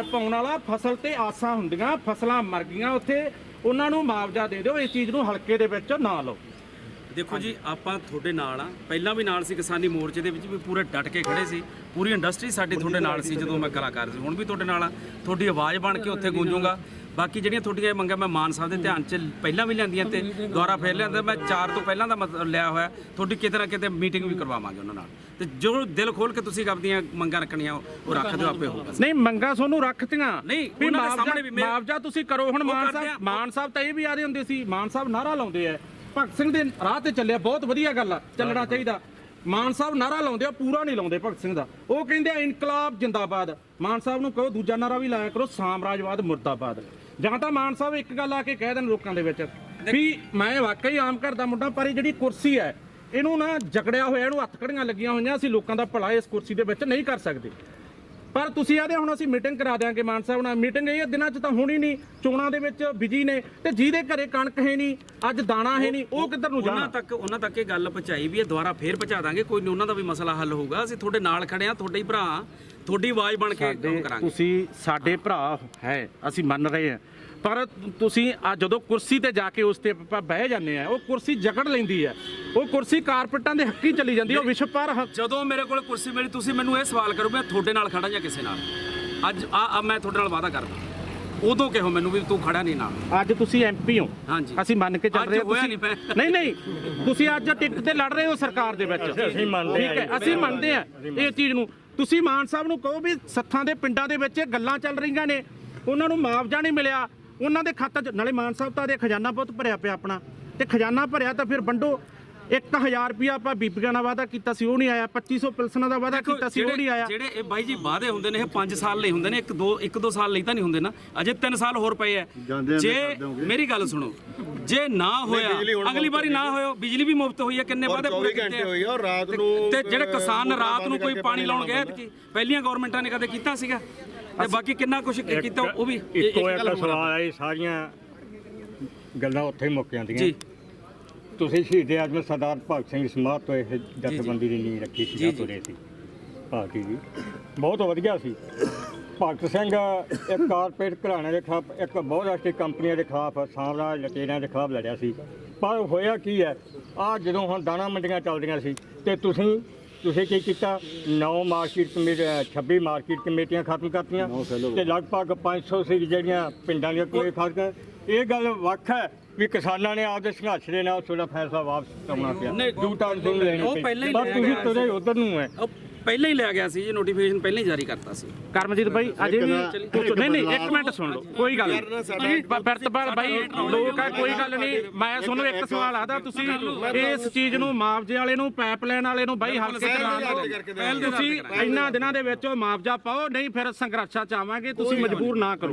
ਘਰ ਪਾਉਣ ਵਾਲਾ ਫਸਲ ਤੇ ਆਸਾਂ ਹੁੰਦੀਆਂ ਫਸਲਾਂ ਮਰ ਗਈਆਂ ਉੱਥੇ ਉਹਨਾਂ ਨੂੰ ਮੁਆਵਜ਼ਾ ਦੇ ਦਿਓ ਇਸ ਚੀਜ਼ ਨੂੰ ਹਲਕੇ ਦੇ ਵਿੱਚ ਨਾ ਲਓ। ਦੇਖੋ ਜੀ ਆਪਾਂ ਤੁਹਾਡੇ ਨਾਲ ਆ। ਪਹਿਲਾਂ ਵੀ ਨਾਲ ਸੀ ਕਿਸਾਨੀ ਮੋਰਚੇ ਦੇ ਵਿੱਚ ਵੀ ਪੂਰੇ ਡਟ ਕੇ ਖੜੇ ਸੀ। ਪੂਰੀ ਇੰਡਸਟਰੀ ਸਾਡੀ ਤੁਹਾਡੇ ਨਾਲ ਸੀ ਜਦੋਂ ਮੈਂ ਕਲਾਕਾਰ ਸੀ। ਹੁਣ ਵੀ ਤੁਹਾਡੇ ਨਾਲ ਆ। ਤੁਹਾਡੀ ਆਵਾਜ਼ ਬਣ ਕੇ ਉੱਥੇ ਗੂੰਜੂਗਾ। ਬਾਕੀ ਜਿਹੜੀਆਂ ਤੁਹਾਡੀਆਂ ਮੰਗਾਂ ਮੈਂ ਮਾਨ ਸਾਹਿਬ ਦੇ ਧਿਆਨ 'ਚ ਪਹਿਲਾਂ ਵੀ ਲਿਆਂਦੀਆਂ ਤੇ ਦੁਬਾਰਾ ਫੇਰ ਲਿਆਂਦਾ ਮੈਂ ਚਾਰ ਤੋਂ ਪਹਿਲਾਂ ਦਾ ਮਤਲਬ ਲਿਆ ਹੋਇਆ। ਤੁਹਾਡੀ ਕਿਤੇ ਨਾ ਕਿਤੇ ਮੀਟਿੰਗ ਵੀ ਕਰਵਾਵਾਂਗੇ ਉਹਨਾਂ ਨਾਲ। ਤੇ ਜੋ ਦਿਲ ਖੋਲ ਕੇ ਤੁਸੀਂ ਆਪਦੀਆਂ ਮੰਗਾਂ ਰੱਖਣੀਆਂ ਉਹ ਰੱਖ ਦਿਓ ਆਪੇ ਹੋਊਗਾ। ਨਹੀਂ ਮੰਗਾ ਤੁਹਾਨੂੰ ਰੱਖਤੀਆਂ। ਨਹੀਂ, ਉਹਨਾਂ ਦੇ ਸਾਹਮਣੇ ਵੀ ਮੁਆਵਜ਼ਾ ਤੁਸੀਂ ਕਰੋ। ਹੁਣ ਮਾਨ ਸਾਹਿਬ ਆ। ਮਾਨ ਸਾਹਿਬ ਤਾਂ ਇਹ ਵੀ ਆਦੇ ਹੁੰਦੇ ਸੀ ਮਾਨ ਸਾਹਿਬ ਨਾਰਾ ਲਾਉਂਦੇ ਆ। ਭਗਤ ਸਿੰਘ ਦੇ ਰਾਹ ਤੇ ਚੱਲਿਆ ਬਹੁਤ ਵਧੀਆ ਗੱਲ ਆ ਚੱਲਣਾ ਚਾਹੀਦਾ। ਮਾਨ ਸਾਹਿਬ ਨਾਰਾ ਲਾਉਂਦੇ ਆ, ਪੂਰਾ ਨਹੀਂ ਲਾਉਂਦੇ ਭਗਤ ਸਿੰਘ ਦਾ। ਉਹ ਕਹਿੰਦੇ ਆ, ਇਨਕਲਾਬ ਜਿੰਦਾਬਾਦ। ਮਾਨ ਸਾਹਿਬ ਨੂੰ ਕਹੋ, ਦੂਜਾ ਨਾਰਾ ਵੀ ਲਾਇਆ ਕਰੋ, ਸਾਮਰਾਜਵਾਦ ਮੁਰਦਾਬਾਦ। ਜਾਂ ਤਾਂ ਮਾਨ ਸਾਹਿਬ ਇੱਕ ਗੱਲ ਆ ਕੇ ਕਹਿ ਦੇਣ ਲੋਕਾਂ ਦੇ ਵਿੱਚ, ਵੀ ਮੈਂ ਵਾਕਈ ਆਮ ਘਰ ਦਾ ਮੁੰਡਾ, ਪਰ ਇਹ ਜਿਹੜੀ ਕੁਰਸੀ ਹੈ, ਇਹਨੂੰ ਨਾ ਜਕੜਿਆ ਹੋਇਆ, ਇਹਨੂੰ ਹੱਥ ਕੜੀਆਂ ਲੱਗੀਆਂ ਹੋਈਆਂ, ਅਸੀਂ ਲੋਕਾਂ ਦਾ ਭਲਾ ਇਸ ਕੁਰਸੀ ਦੇ ਵਿੱਚ ਨਹੀਂ ਕਰ ਸਕਦੇ। ਪਰ ਤੁਸੀਂ ਆਦੇ ਹੁਣ ਅਸੀਂ ਮੀਟਿੰਗ ਕਰਾ ਦਿਆਂਗੇ ਮਾਨ ਸਾਹਿਬ ਨਾਲ। ਮੀਟਿੰਗ ਇਹ ਦਿਨਾਂ 'ਚ ਤਾਂ ਹੋਣੀ ਨਹੀਂ, ਚੋਣਾਂ ਦੇ ਵਿੱਚ ਬਿਜ਼ੀ ਨੇ ਤੇ ਜਿਹਦੇ ਘਰੇ ਕਣਕ ਹੈ ਨਹੀਂ, ਅੱਜ ਦਾਣਾ ਹੈ ਨਹੀਂ, ਉਹ ਕਿੱਧਰ ਨੂੰ ਉਹਨਾਂ ਤੱਕ ਉਹਨਾਂ ਤੱਕ ਇਹ ਗੱਲ ਪਹੁੰਚਾਈ ਵੀ ਇਹ ਦੁਬਾਰਾ ਫੇਰ ਪਹੁੰਚਾ ਦਾਂਗੇ, ਕੋਈ ਨਹੀਂ, ਉਹਨਾਂ ਦਾ ਵੀ ਮਸਲਾ ਹੱਲ ਹੋਊਗਾ। ਅਸੀਂ ਤੁਹਾਡੇ ਨਾਲ ਖੜੇ ਆ ਤੁਹਾਡੇ ਹੀ ਭਰਾ ਤੁਹਾਡੀ ਆਵਾਜ਼ ਬਣ ਕੇ ਕੰਮ ਕਰਾਂਗੇ। ਤੁਸੀਂ ਸਾਡੇ ਭਰਾ ਹੈ ਅਸੀਂ ਮੰਨ ਰਹੇ ਹਾਂ। ਪਰ ਤੁਸੀਂ ਆ ਜਦੋਂ ਕੁਰਸੀ ਤੇ ਜਾ ਕੇ ਉਸ ਤੇ ਆਪਾਂ ਬਹਿ ਜਾਂਦੇ ਆ ਉਹ ਕੁਰਸੀ ਜਕੜ ਲੈਂਦੀ ਹੈ। ਉਹ ਕੁਰਸੀ ਕਾਰਪੇਟਾਂ ਦੇ ਹੱਕੀ ਚਲੀ ਜਾਂਦੀ ਹੈ ਉਹ ਵਿਸ਼ਵ ਪਰ ਜਦੋਂ ਮੇਰੇ ਕੋਲ ਕੁਰਸੀ ਮਿਲੀ ਤੁਸੀਂ ਮੈਨੂੰ ਇਹ ਸਵਾਲ ਕਰੋ ਮੈਂ ਤੁਹਾਡੇ ਨਾਲ ਖੜਾ ਜਾਂ ਕਿਸੇ ਨਾਲ? ਅੱਜ ਆ ਆ ਮੈਂ ਤੁਹਾਡੇ ਨਾਲ ਵਾਅਦਾ ਕਰਦਾ। ਉਦੋਂ ਕਿਹੋ ਮੈਨੂੰ ਵੀ ਤੂੰ ਖੜਾ ਨਹੀਂ ਨਾਲ ਅੱਜ ਤੁਸੀਂ ਐਮਪੀ ਹੋ। ਹਾਂਜੀ। ਅਸੀਂ ਮੰਨ ਕੇ ਚੱਲ ਅੱਜ ਰਹੇ ਹਾਂ ਹੋਇਆ ਤੁਸੀਂ- ਨਹੀਂ ਮੈਂ। ਨਹੀਂ ਨਹੀਂ ਤੁਸੀਂ ਅੱਜ ਟਿਕਟ ਤੇ ਲੜ ਰਹੇ ਹੋ ਸਰਕਾਰ ਦੇ ਵਿੱਚ। ਅਸੀਂ ਮੰਨਦੇ ਠੀਕ ਹੈ ਅਸੀਂ ਮੰਨਦੇ ਆ ਇਹ ਚੀਜ਼ ਨੂੰ ਤੁਸੀਂ ਮਾਨ ਸਾਹਿਬ ਨੂੰ ਕਹੋ ਵੀ ਸੱਥਾਂ ਦੇ ਪਿੰਡਾਂ ਦੇ ਵਿੱਚ ਗੱਲਾਂ ਚੱਲ ਰਹੀਆਂ ਨੇ, ਉਹਨਾਂ ਨੂੰ ਮੁਆਵਜ਼ਾ ਨਹੀਂ ਮਿਲਿਆ, ਉਹਨਾਂ ਦੇ ਖਾਤਾ 'ਚ, ਨਾਲੇ ਮਾਨ ਸਾਹਿਬ ਤਾਂ ਦੇ ਖਜ਼ਾਨਾ ਬਹੁਤ ਭਰਿਆ ਪਿਆ ਆਪਣਾ, ਤੇ ਖਜ਼ਾਨਾ ਭਰਿਆ ਤਾਂ ਫਿਰ ਵੰਡੋ। 1000 ਰੁਪਿਆ ਆਪਾਂ ਬੀਬੀਆਂ ਨਾਲ ਵਾਅਦਾ ਕੀਤਾ ਸੀ ਉਹ ਨਹੀਂ ਆਇਆ। 2500 ਪਿਲਸਨਾਂ ਦਾ ਵਾਅਦਾ ਕੀਤਾ ਸੀ ਉਹ ਨਹੀਂ ਆਇਆ। ਜਿਹੜੇ ਇਹ ਬਾਈ ਜੀ ਵਾਅਦੇ ਹੁੰਦੇ ਨੇ ਇਹ 5 ਸਾਲ ਲਈ ਹੁੰਦੇ ਨੇ ਇੱਕ ਦੋ ਇੱਕ ਦੋ ਸਾਲ ਲਈ ਤਾਂ ਨਹੀਂ ਹੁੰਦੇ ਨਾ। ਅਜੇ 3 ਸਾਲ ਹੋਰ ਪਏ ਐ। ਜੇ ਮੇਰੀ ਗੱਲ ਸੁਣੋ ਜੇ ਨਾ ਹੋਇਆ ਅਗਲੀ ਵਾਰੀ ਨਾ ਹੋਇਆ ਬਿਜਲੀ ਵੀ ਮੁਫਤ ਹੋਈ ਹੈ ਕਿੰਨੇ ਵਾਅਦੇ ਪੂਰੇ ਕੀਤੇ? ਹੋਈ ਆ ਔਰ ਰਾਤ ਤੇ- ਨੂੰ ਤੇ ਜਿਹੜੇ ਕਿਸਾਨ ਰਾਤ ਨੂੰ ਕੋਈ ਪਾਣੀ ਲਾਉਣ ਗਏ ਕਿ ਪਹਿਲੀਆਂ ਗਵਰਨਮੈਂਟਾਂ ਨੇ ਕਦੇ ਕੀਤਾ ਸੀਗਾ? ਤੇ ਬਾਕੀ ਕਿੰਨਾ ਕੁਝ ਕੀਤਾ ਉਹ ਵੀ ਇੱਕੋ ਇੱਕ। ਸਵਾਲ ਆਈ ਸਾਰੀਆਂ ਗੱਲਾਂ ਉੱਥੇ ਹੀ ਮੁੱਕ ਜਾਂਦੀਆਂ। ਜੀ। ਤੁਸੀਂ ਸ਼ਹੀਦ ਆਜਮ ਸਰਦਾਰ ਭਗਤ ਸਿੰਘ ਸਮਾਧ ਤੋਂ ਇਹ ਜਥੇਬੰਦੀ ਦੀ ਨੀਂਹ ਰੱਖੀ ਸੀ ਜੀ, ਜਾਂ ਜੀ। ਤੁਰੇ ਸੀ ਪਾਰਟੀ ਦੀ। ਬਹੁਤ ਵਧੀਆ ਸੀ। ਭਗਤ ਸਿੰਘ ਇੱਕ ਕਾਰਪੋਰੇਟ ਘਰਾਣੇ ਦੇ ਖਿਲਾਫ ਇੱਕ ਬਹੁਰਾਸ਼ਟਰੀ ਕੰਪਨੀਆਂ ਦੇ ਖਿਲਾਫ ਸਾਮਰਾਜ ਲਟੇਰਿਆਂ ਦੇ ਖਿਲਾਫ ਲੜਿਆ ਸੀ। ਪਰ ਹੋਇਆ ਕੀ ਹੈ ਆ ਜਦੋਂ ਹੁਣ ਦਾਣਾ ਮੰਡੀਆਂ ਚੱਲਦੀਆਂ ਸੀ ਤੇ ਤੁਸੀਂ ਤੁਸੀਂ ਕੀ ਕੀਤਾ? 9 ਮਾਰਕੀਟ ਕਮੇਟੀ 26 ਮਾਰਕੀਟ ਕਮੇਟੀਆਂ ਖਤਮ ਕਰਤੀਆਂ ਤੇ ਲਗਭਗ 500 ਸੀ ਜਿਹੜੀਆਂ ਪਿੰਡਾਂ ਦੀਆਂ ਕੋਈ ਖਤਮ ਇਹ ਗੱਲ ਵੱਖ ਹੈ। ਵੀ ਕਿਸਾਨਾਂ ਨੇ ਆਪਦੇ ਸੰਘਰਸ਼ ਦੇ ਨਾਲ ਤੁਹਾਡਾ ਫੈਸਲਾ ਵਾਪਸ ਕਰਨਾ ਪਿਆ। ਨਹੀਂ, ਦੂ ਟਾਈਮ ਤੁਹਾਨੂੰ ਲੈਣੀ ਉਹ। ਪਹਿਲਾਂ ਹੀ ਲਿਆ ਤੁਸੀਂ ਗਿਆ ਤੁਰੇ ਉਧਰ ਨੂੰ ਹੈ ਉਹ ਪਹਿਲਾਂ ਹੀ ਲਿਆ ਗਿਆ ਸੀ ਜੀ ਨੋਟੀਫਿਕੇਸ਼ਨ ਪਹਿਲਾਂ ਹੀ ਜਾਰੀ ਕਰਤਾ ਸੀ। ਕਰਮਜੀਤ ਭਾਈ ਅਜੇ ਵੀ ਨਹੀਂ ਨਹੀਂ ਇੱਕ ਮਿੰਟ ਸੁਣ ਲਓ ਕੋਈ ਗੱਲ ਨਹੀਂ। ਬਿਰਤਪਾਲ ਭਾਈ ਲੋਕ ਆ ਕੋਈ ਗੱਲ ਨਹੀਂ। ਮੈਂ ਤੁਹਾਨੂੰ ਇੱਕ ਸਵਾਲ ਆਦਾ ਤੁਸੀਂ ਇਸ ਚੀਜ਼ ਨੂੰ ਮੁਆਵਜ਼ੇ ਵਾਲੇ ਨੂੰ ਪਾਈਪਲਾਈਨ ਵਾਲੇ ਨੂੰ ਬਾਈ ਹਲਕੇ ਚ ਨਾ ਕਰੋ ਤੁਸੀਂ ਇੰਨਾ ਦਿਨਾਂ ਦੇ ਵਿੱਚ ਉਹ ਮੁਆਵਜ਼ਾ ਪਾਓ ਨਹੀਂ ਫਿਰ ਸੰਘਰਸ਼ਾਂ ਚ ਆਵਾਂਗੇ ਤੁਸੀਂ ਮਜਬੂਰ ਨਾ ਕਰੋ।